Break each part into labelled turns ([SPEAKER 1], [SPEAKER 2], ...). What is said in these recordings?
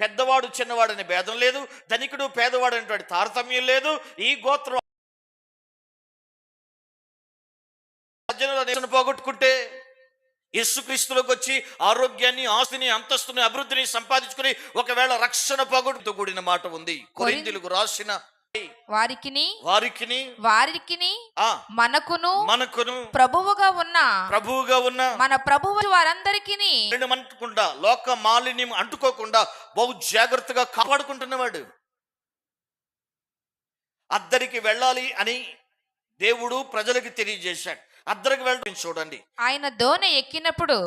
[SPEAKER 1] పెద్దవాడు చిన్నవాడు అనే భేదం లేదు ధనికుడు పేదవాడు అనేటువంటి తారతమ్యం లేదు ఈ గోత్రం పోగొట్టుకుంటే యేసుక్రీస్తులోకి వచ్చి ఆరోగ్యాన్ని ఆస్తిని అంతస్తుని అభివృద్ధిని సంపాదించుకుని ఒకవేళ రక్షణ పోగొట్టుతో కూడిన మాట ఉంది. కొరిందులకు రాసిన
[SPEAKER 2] వారికిని
[SPEAKER 1] వారికిని
[SPEAKER 2] వారికిని మనకును
[SPEAKER 1] మనకును
[SPEAKER 2] ప్రభువుగా ఉన్న
[SPEAKER 1] ప్రభువుగా ఉన్న
[SPEAKER 2] మన ప్రభువు వారందరికీ
[SPEAKER 1] అంటకుండా లోక మాలిన్యం అంటుకోకుండా బహు జాగ్రత్తగా కాపాడుకుంటున్నవాడు. అద్దరికి వెళ్ళాలి అని దేవుడు ప్రజలకు తెలియజేశాడు. అద్దరికి వెళ్ళడం చూడండి.
[SPEAKER 2] ఆయన దోణి ఎక్కినప్పుడు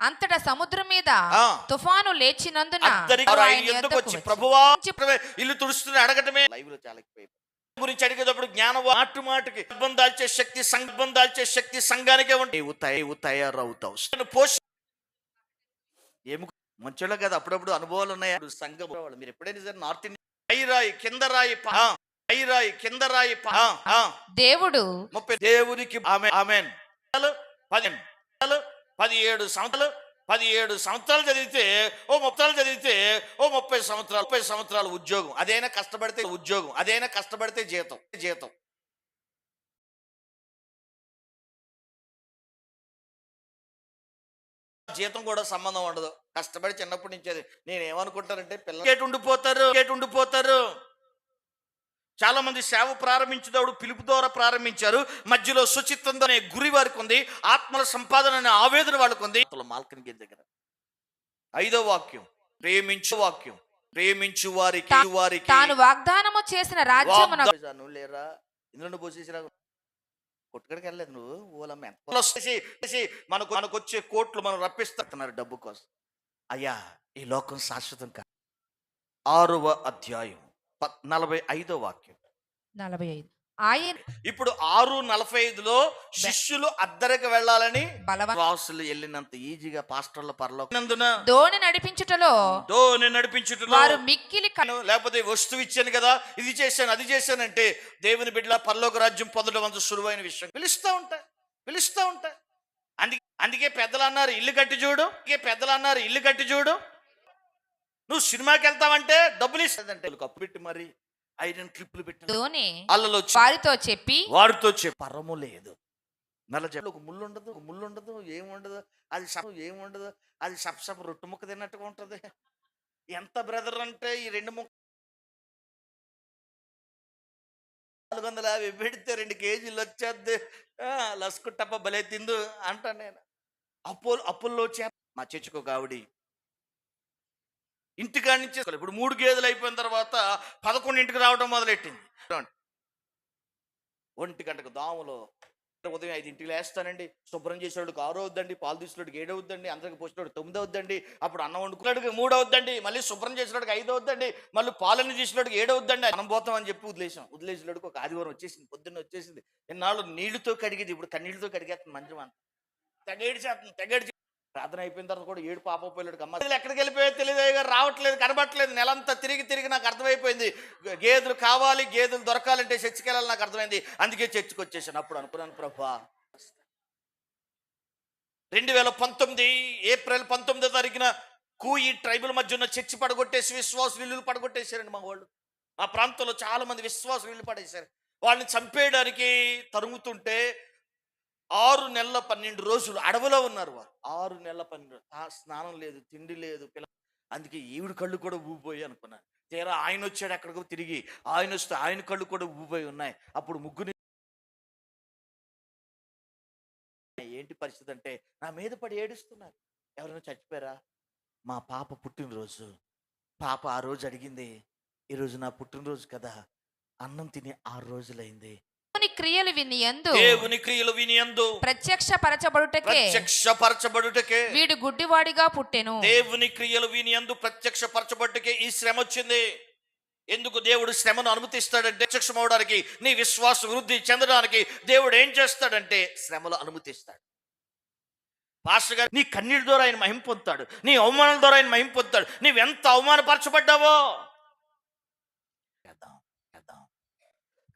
[SPEAKER 2] అంతటా సముద్రం మీద. తుఫాను లేచినందున
[SPEAKER 1] ఎందుకు వచ్చి ప్రభువా ఇల్లు తుడుస్తున్న అడగటమే లైవ్లో. గురించి అడిగేటప్పుడు జ్ఞానం మాటు మాటకి దాల్చే శక్తి సంగర్భం దాల్చే శక్తి సంఘానికే ఉంటాయి తయారవుతావు పోష ఏమి మంచోళ్ళ కదా అప్పుడప్పుడు అనుభవాలు ఉన్నాయి సంఘం వాళ్ళు మీరు ఎప్పుడైనా సరే నార్త్ ఇండియా పై రాయి కింద రాయి ప- ఆ, పై రాయి కింద రాయి.
[SPEAKER 2] దేవుడు
[SPEAKER 1] ముప్పై దేవునికి ఆమె ఆమెన్ పది పదిహేడు సంవత్సరాలు పదిహేడు సంవత్సరాలు చదివితే ఓ ముప్పై చదివితే ఓ ముప్పై సంవత్సరాలు ముప్పై సంవత్సరాలు ఉద్యోగం. అదైనా కష్టపడితే ఉద్యోగం. అదైనా కష్టపడితే జీతం. జీతం. జీతం కూడా సంబంధం ఉండదు. కష్టపడి చిన్నప్పటి నుంచి అది. నేను ఏమనుకుంటానంటే పిల్లలు కేటు ఉండిపోతారు కేటు ఉండిపోతారు. చాలా మంది సేవ ప్రారంభించేటప్పుడు పిలుపు ద్వారా ప్రారంభించారు. మధ్యలో శుచిత్వం అనే గురి వారికి ఉంది. ఆత్మల సంపాదన అనే ఆవేదన వాళ్ళకు ఉంది. మాల్కన్ గిరి దగ్గర. ఐదో వాక్యం. ప్రేమించు వాక్యం. ప్రేమించు వారికి వారికి
[SPEAKER 2] తాను వాగ్దానము చేసిన రాజ్యమున
[SPEAKER 1] లేరా? ఇందులో పోసేసిరా కొట్టుకడికి వెళ్ళలేదు నువ్వు? ఓలమ్మ మనకు మనకు వచ్చే కోట్లు మనం రప్పిస్తున్నారు డబ్బు కోసం. అయ్యా ఈ లోకం శాశ్వతం కాదు. ఆరవ అధ్యాయం. నలభై ఐదో వాక్యం.
[SPEAKER 2] నలభై ఐదు. ఆయన
[SPEAKER 1] ఇప్పుడు ఆరు నలభై ఐదులో శిష్యులు అద్దరికి వెళ్ళాలని
[SPEAKER 2] బలవ
[SPEAKER 1] వాసులు వెళ్ళినంత ఈజీగా పాస్టర్ల పరలో నందున
[SPEAKER 2] దోణి నడిపించుటలో
[SPEAKER 1] దోని నడిపించుటలో
[SPEAKER 2] వారు మిక్కిలి
[SPEAKER 1] లేకపోతే వస్తువు ఇచ్చాను కదా ఇది చేశాను అది చేశానంటే దేవుని బిడ్డల పరలోక రాజ్యం పొందడం అంత సులువైన విషయం. పిలుస్తూ ఉంటా పిలుస్తూ ఉంటా. అందుకే అందుకే పెద్దలు అన్నారు ఇల్లు కట్టి చూడు. అందుకే పెద్దలు అన్నారు ఇల్లు కట్టి చూడు. నువ్వు సినిమాకి వెళ్తావంటే డబ్బులు ఇస్తుందంటే కప్పు పెట్టి మరి ఐరన్ క్లిప్లు పెట్టి అల్లలో
[SPEAKER 2] వారితో చెప్పి
[SPEAKER 1] వారితో చెప్పి పరము లేదు. నల్ల జడ ఒక ముళ్ళు ఉండదు ఒక ముళ్ళు ఉండదు ఏముండదు అది సప్ ఏముండదు అది సప్ సప్ రొట్టు ముక్క తిన్నట్టుగా ఉంటుంది. ఎంత బ్రదర్ అంటే ఈ రెండు ముక్క నాలుగు వందల యాభై పెడితే రెండు కేజీలు వచ్చేద్ది. ఆ, లస్కు టప్ప భలే తిందు అంటాను నేను. అప్పు అప్పుల్లో చేప మా చర్చకు కావిడి ఇంటికాడి నుంచి ఇప్పుడు మూడు గేదెలు అయిపోయిన తర్వాత పదకొండింటికి రావడం మొదలెట్టింది. ఒంటి గంటకు దాములో ఉదయం ఐదింటికి లేస్తానండి. శుభ్రం చేసేవాడికి ఆరు అవుద్దండి పాలు తీసినోడికి ఏడు అవుద్దండి అందరికి పోసినోడికి తొమ్మిది అవుద్దండి అప్పుడు అన్నం వండుకున్నాడికి మూడు అవుద్దండి మళ్ళీ శుభ్రం చేసినోడికి ఐదు అవుద్దండి మళ్ళీ పాలన్నీ తీసినోడికి ఏడు అవుద్దండి మనం పోతాం అని చెప్పి వదిలేసాం వదిలేసినోడికి ఒక ఆదివారం వచ్చేసింది పొద్దున్న వచ్చేసింది. ఎన్నాళ్ళు నీళ్ళతో కడిగేది? ఇప్పుడు కన్నీళ్ళతో కడిగేస్తుంది మంచి మనం తెగేడి చేస్తుంది తెగేడి ప్రార్థన అయిపోయిన తర్వాత కూడా ఏడు పాప పోయాడు అమ్మ ఎక్కడికి వెళ్ళిపోయా తెలియదు రావట్లేదు కనబట్టలేదు నెలంతా తిరిగి తిరిగి నాకు అర్థమైపోయింది. గేదెలు కావాలి గేదెలు దొరకాలంటే చర్చికి వెళ్ళాలి నాకు అర్థమైంది. అందుకే చర్చికి వచ్చేసాను. అప్పుడు అనుకున్నాను ప్రభా రెండు వేల పంతొమ్మిది ఏప్రిల్ పంతొమ్మిదో తారీఖున కూయి ట్రైబల్ మధ్య ఉన్న చర్చి పడగొట్టేసి విశ్వాస విల్లులు పడగొట్టేశారండి మా వాళ్ళు. ఆ ప్రాంతంలో చాలా మంది విశ్వాసులు ఇల్లు పడేశారు. వాళ్ళని చంపేయడానికి తరుగుతుంటే ఆరు నెలల పన్నెండు రోజులు అడవిలో ఉన్నారు వారు. ఆరు నెలల పన్నెండు ఆ స్నానం లేదు తిండి లేదు పిల్ల. అందుకే ఈవిడ కళ్ళు కూడా ఊబోయి అనుకున్నాను. తీరా ఆయన వచ్చాడు అక్కడికి తిరిగి ఆయన వస్తే ఆయన కళ్ళు కూడా ఊబోయి ఉన్నాయి. అప్పుడు ముగ్గురు ఏంటి పరిస్థితి అంటే నా మీద పడి ఏడుస్తున్నారు. ఎవరైనా చచ్చిపోయారా? మా పాప పుట్టినరోజు. పాప ఆ రోజు అడిగింది ఈరోజు నా పుట్టినరోజు కదా. అన్నం తిని ఆరు రోజులైంది.
[SPEAKER 2] క్రియలు విని యందు
[SPEAKER 1] దేవుని క్రియలు వినియందు
[SPEAKER 2] ప్రత్యక్ష పరచబడుటకే
[SPEAKER 1] ప్రత్యక్షపరచబడుటకే?
[SPEAKER 2] వీడు గుడ్డివాడిగా పుట్టెను.
[SPEAKER 1] దేవుని క్రియలు వినియందు ప్రత్యక్షపరచబట్టుకే ఈ శ్రమ వచ్చింది. ఎందుకు దేవుడు శ్రమను అనుమతిస్తాడంటే? ప్రత్యక్షం అవడానికి నీ విశ్వాస వృద్ధి చెందడానికి దేవుడు ఏం చేస్తాడంటే శ్రమలు అనుమతిస్తాడు. పాస్టర్ గారు నీ కన్నీళ్ళ ద్వారా ఆయన మహిం పొందుతాడు. నీ అవమానాల ద్వారా ఆయన మహిం పొందుతాడు. నీవెంత అవమానపరచబడ్డావో చేద్దాం చేద్దాం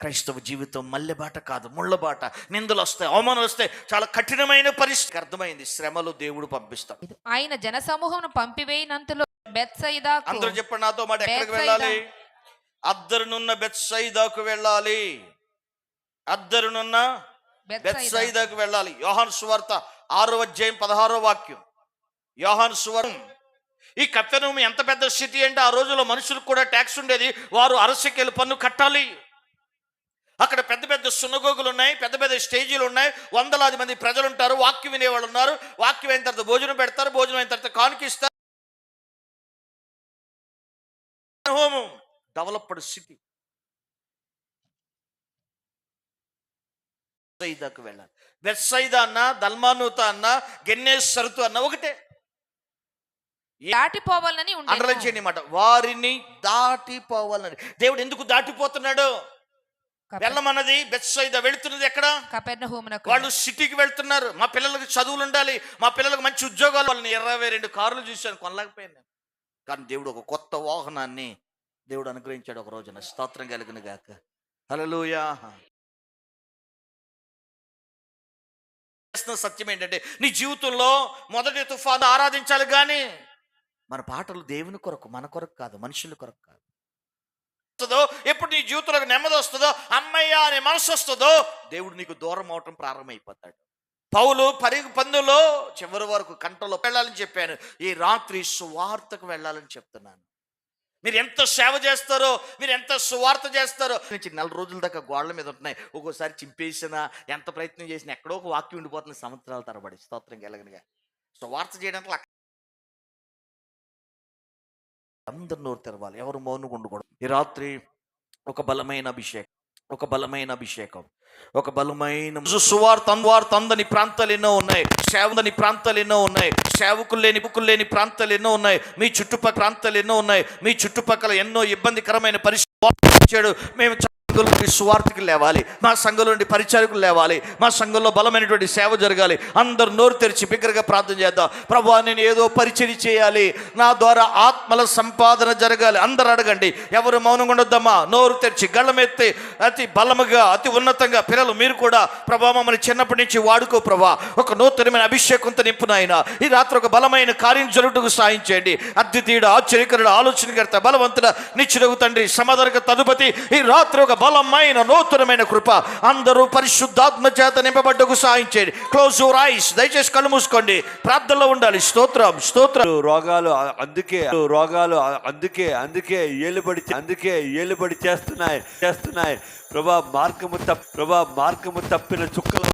[SPEAKER 1] క్రైస్తవ జీవితం మల్లెబాట కాదు ముళ్ళబాట. నిందలు వస్తాయి అవమానాలు వస్తాయి చాలా కఠినమైన పరిస్థితి. అర్థమైంది శ్రమలు దేవుడు పంపిస్తాడు.
[SPEAKER 2] ఆయన జనసమూహమును పంపివేయినంతలో బెత్సయిదాకు
[SPEAKER 1] అందరూ చెప్పండి నాతో మాట ఎక్కడికి. వెళ్ళాలి? అద్దరునున్న బెత్సైదాకు వెళ్ళాలి. అద్దరునున్న. బెత్సైదాకు వెళ్ళాలి. యోహాన్ సువార్త ఆరో అధ్యాయం పదహారో వాక్యం. యోహాన్ సువార్త. ఈ కప్పెనూమి ఎంత పెద్ద సిటీ అంటే ఆ రోజుల్లో మనుషులకు కూడా ట్యాక్స్ ఉండేది. వారు అరసకెళ్ళి పన్ను కట్టాలి. అక్కడ పెద్ద పెద్ద సున్నగోగులు ఉన్నాయి పెద్ద పెద్ద స్టేజీలు ఉన్నాయి. వందలాది మంది ప్రజలు ఉంటారు వాక్యం వినేవాళ్ళు ఉన్నారు. వాక్యం అయిన తర్వాత భోజనం పెడతారు భోజనం అయిన తర్వాత కానుకిస్తారు హోమం డెవలప్డ్ సిటీ. బెత్సైదాకు వెళ్ళాలి. బెత్సైదా అన్న దల్మానూత అన్న గెన్నేస్ సరుతు అన్న ఒకటే.
[SPEAKER 2] దాటిపోవాలని
[SPEAKER 1] అండర్లైన్ చేయండి మాట. వారిని దాటిపోవాలని. దేవుడు ఎందుకు దాటిపోతున్నాడు? వెళ్ళమన్నది బెత్సైదా వెళుతున్నది ఎక్కడ? వాళ్ళు సిటీకి వెళ్తున్నారు. మా పిల్లలకు చదువులు ఉండాలి. మా పిల్లలకు మంచి ఉద్యోగాలు వాళ్ళని ఇరవై రెండు కార్లు చూశాను. కొనలేకపోయాను నేను. కానీ దేవుడు ఒక కొత్త వాహనాన్ని దేవుడు అనుగ్రహించాడు ఒక రోజున. స్తోత్రం కలిగిన గాక. చేస్తున్న సత్యం ఏంటంటే నీ జీవితంలో మొదటి తుఫాను ఆరాధించాలి కానీ మన పాటలు దేవుని కొరకు మన కొరకు కాదు మనుషుల కొరకు కాదు. వస్తుందో ఎప్పుడు నీ జీవితంలోకి నెమ్మది వస్తుందో అమ్మయ్య అనే మనసు వస్తుందో దేవుడు నీకు దూరం అవటం ప్రారంభమైపోతాడు. పౌలు పరిగు పందులో చివరి వరకు కంటలో వెళ్ళాలని చెప్పాను. ఈ రాత్రి సువార్తకు వెళ్ళాలని చెప్తున్నాను. మీరు ఎంత సేవ చేస్తారో మీరు ఎంత సువార్త చేస్తారో నుంచి నెల రోజుల దాకా గోడల మీద ఉంటున్నాయి. ఒక్కోసారి చింపేసినా ఎంత ప్రయత్నం చేసినా ఎక్కడో ఒక వాక్యం ఉండిపోతుంది సంవత్సరాల తరబడి. స్తోత్రం కలగనిగా. సువార్త చేయడానికి అందరు నోరు తెరవాలి? ఎవరు మౌనంగా ఉండకూడదు ఈ రాత్రి ఒక బలమైన అభిషేకం ఒక బలమైన అభిషేకం ఒక బలమైన సువార్త వార్త అందని ప్రాంతాలు ఎన్నో ఉన్నాయి. సేవదని ప్రాంతాలు ఎన్నో ఉన్నాయి. సేవకులు లేని బుక్కులు లేని ప్రాంతాలు ఎన్నో ఉన్నాయి. మీ చుట్టుపక్కల ప్రాంతాలు ఎన్నో ఉన్నాయి. మీ చుట్టుపక్కల ఎన్నో ఇబ్బందికరమైన పరిస్థితి మేము సంఘంలో నుండి సువార్తకి లేవాలి. మా సంఘంలో నుండి పరిచారకులు లేవాలి. మా సంఘంలో బలమైనటువంటి సేవ జరగాలి. అందరు నోరు తెరిచి బిగ్గరగా ప్రార్థన చేద్దాం. ప్రభా నేను ఏదో పరిచయం చేయాలి. నా ద్వారా ఆత్మల సంపాదన జరగాలి. అందరు అడగండి. ఎవరు మౌనంగా ఉండొద్దమ్మా? నోరు తెరిచి గళ్ళమెత్తి అతి బలముగా అతి ఉన్నతంగా పిల్లలు మీరు కూడా ప్రభా మమ్మల్ని చిన్నప్పటి నుంచి వాడుకో ప్రభా. ఒక నూతనమైన అభిషేకంతో నింపునాయన ఈ రాత్రి ఒక బలమైన కార్యం జరుగుటకు సాయం చేయండి. అద్వితీయుడు ఆశ్చర్యకరుడు ఆలోచనకర్త బలవంతుడ నిచ్చుడగు తండ్రి సమాధానక తదుపతి ఈ రాత్రి ఒక బలమైన నూతనమైన కృప. అందరూ పరిశుద్ధాత్మ చేత నింపబడ్డకు సాయం చేయండి. క్లోజ్ యువర్ ఐస్ దయచేసి కళ్ళు మూసుకోండి. ప్రార్థనలో ఉండాలి. స్తోత్రం స్తోత్రం.
[SPEAKER 3] రోగాలు అందుకే రోగాలు అందుకే అందుకే ఏలుబడి అందుకే ఏలుబడి చేస్తున్నాయి చేస్తున్నాయి. ప్రభా మార్గము తప్ప ప్రభా మార్గము తప్పిన చుక్కలు